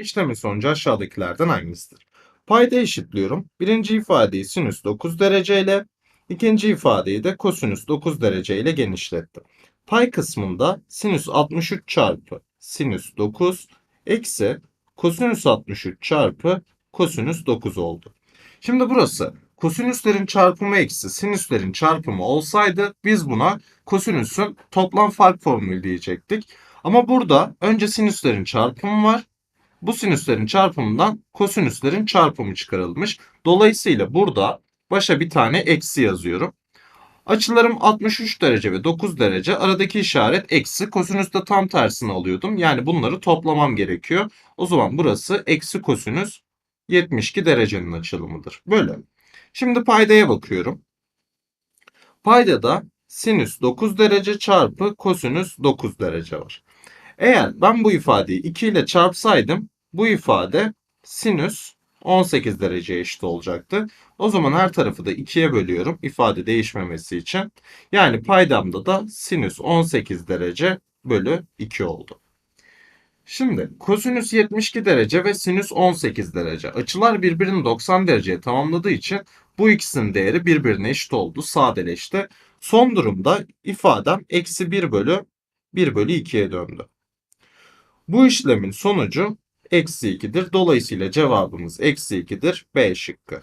İşlemin sonucu aşağıdakilerden hangisidir? Payda eşitliyorum. Birinci ifadeyi sinüs 9 derece ile, ikinci ifadeyi de kosinüs 9 derece ile genişlettim. Pay kısmında sinüs 63 çarpı sinüs 9 eksi kosinüs 63 çarpı kosinüs 9 oldu. Şimdi burası kosinüslerin çarpımı eksi sinüslerin çarpımı olsaydı biz buna kosinüsün toplam fark formülü diyecektik. Ama burada önce sinüslerin çarpımı var. Bu sinüslerin çarpımından kosinüslerin çarpımı çıkarılmış. Dolayısıyla burada başa bir tane eksi yazıyorum. Açılarım 63 derece ve 9 derece. Aradaki işaret eksi. Kosinüs de tam tersini alıyordum. Yani bunları toplamam gerekiyor. O zaman burası eksi kosinüs 72 derecenin açılımıdır. Böyle. Şimdi paydaya bakıyorum. Paydada sinüs 9 derece çarpı kosinüs 9 derece var. Eğer ben bu ifadeyi 2 ile çarpsaydım bu ifade sinüs 18 dereceye eşit olacaktı. O zaman her tarafı da 2'ye bölüyorum ifade değişmemesi için. Yani paydamda da sinüs 18 derece bölü 2 oldu. Şimdi kosinüs 72 derece ve sinüs 18 derece. Açılar birbirini 90 dereceye tamamladığı için bu ikisinin değeri birbirine eşit oldu. Sadeleşti. Son durumda ifadem eksi 1 bölü 1 bölü 2'ye döndü. Bu işlemin sonucu eksi 2'dir. Dolayısıyla cevabımız eksi 2'dir. B şıkkı.